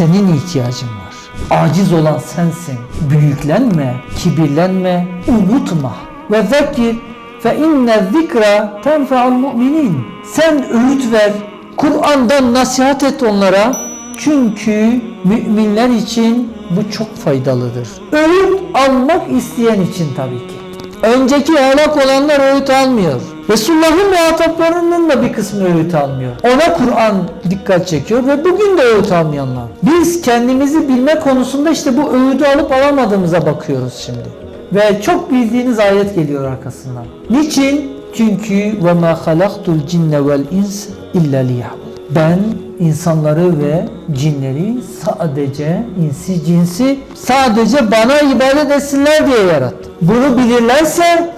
Senin ihtiyacın var. Aciz olan sensin. Büyüklenme, kibirlenme, unutma. Ve zekir fe inne zikra tenfa'ul mu'minin. Sen öğüt ver. Kur'an'dan nasihat et onlara. Çünkü müminler için bu çok faydalıdır. Öğüt almak isteyen için tabii ki. Önceki helak olanlar öğüt almıyor. Resulullah'ın muhataplarının da bir kısmı öğüt almıyor. Ona Kur'an dikkat çekiyor ve bugün de öğüt almayanlar. Biz kendimizi bilme konusunda işte bu öğüdü alıp alamadığımıza bakıyoruz şimdi. Ve çok bildiğiniz ayet geliyor arkasından. Niçin? Çünkü ve ma halaktul cinne vel ins illa liya'budun. Ben insanları ve cinleri sadece insi cinsi sadece bana ibadet etsinler diye yarattım. Bunu bilirlerse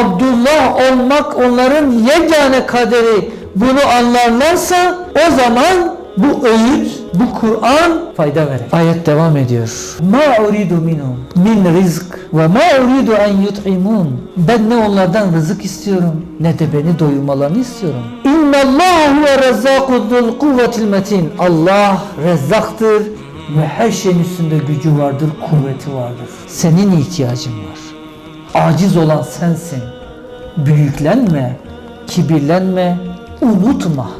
Abdullah olmak onların yegane kaderi bunu anlarlarsa o zaman bu öğüt, bu Kur'an fayda verir. Ayet devam ediyor. Ma uridu minhum min rizk ve ma uridu en yut'imun. Ben ne onlardan rızık istiyorum ne de beni doyurmalarını istiyorum. İnna Allah huve rezzâku zul kuvvetil metin. Allah rezzaktır ve her şeyin üstünde gücü vardır, kuvveti vardır. Senin ihtiyacın var. Aciz olan sensin. Büyüklenme, kibirlenme, unutma.